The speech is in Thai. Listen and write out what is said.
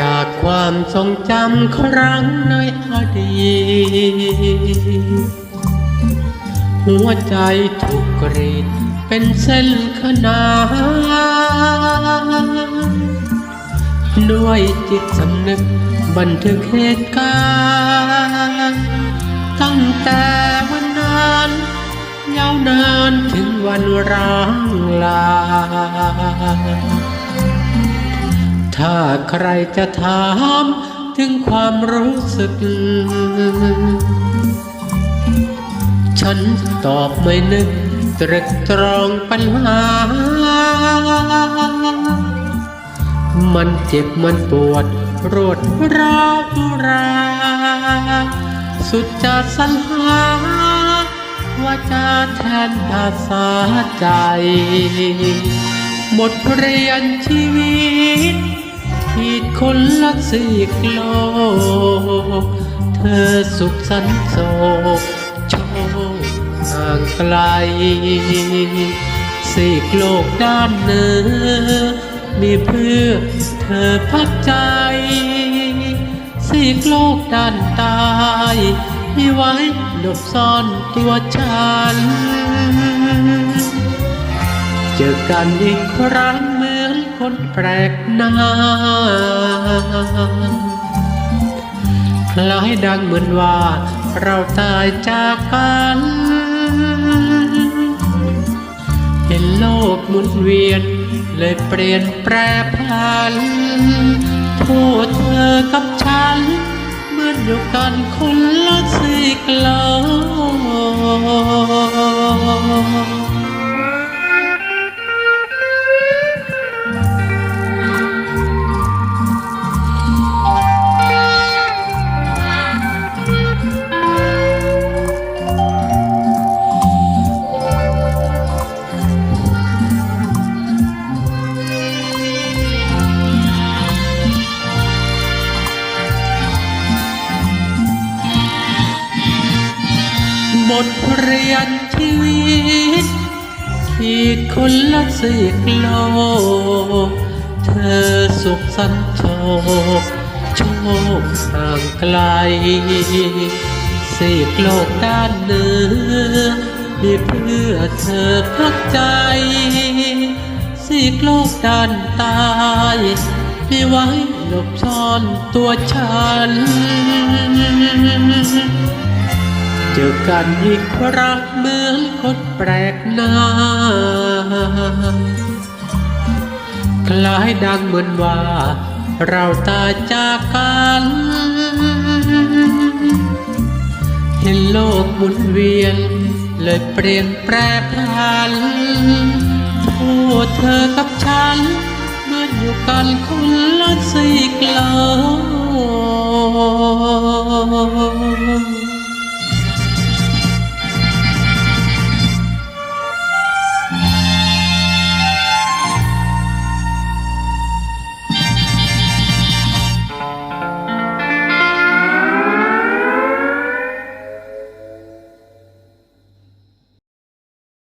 จากความทรงจำครั้งในอดีต หัวใจถูกกรีดเป็นเส้นขนานด้วยจิตสำนึกบันทึกเหตุการณ์ตั้งแต่วันนั้นยาวนานถึงวันร้างลา ถ้าใครจะถามถึงความรู้สึก ฉันตอบไม่นึกตรึกตรองปัญหา มันเจ็บมันปวดรวดร้าวรา สุดจะสรรหาว่าจะแทนภาษาใจ หมดเรียนชีวิต ขีดคนละสีกโลก เธอสุขสันต์โศกโชคห่างไกล สีกโลกด้านเหนือ มีเพื่อเธอพักใจ สีกโลกด้านใต้มีไว้หลบซ่อนตัวฉัน เจอกันอีกครั้งเมื่อ คนแปลกหน้าคล้ายดังเหมือนว่าเราตายจากกัน เห็นโลกหมุนเวียน เลยเปลี่ยนแปรผันโทษเธอกับฉัน เหมือนอยู่กันคนละสีกโลก บทเรียนชีวิตขีดคนละสีกโลก เธอสุขสันโชคโชคห่างไกลสีกโลกด้านเหนือ มีเพื่อเธอพักใจสีกโลกด้านใต้มีไว้หลบซ่อนตัวฉัน เจอกันอีกครั้งเหมือนคนแปลกหน้า คล้ายดังเหมือนว่า เราตาจากกัน เห็นโลกหมุนเวียน เลยเปลี่ยนแปรผันโทษเธอกับฉัน เหมือนอยู่กันคนละสีกลก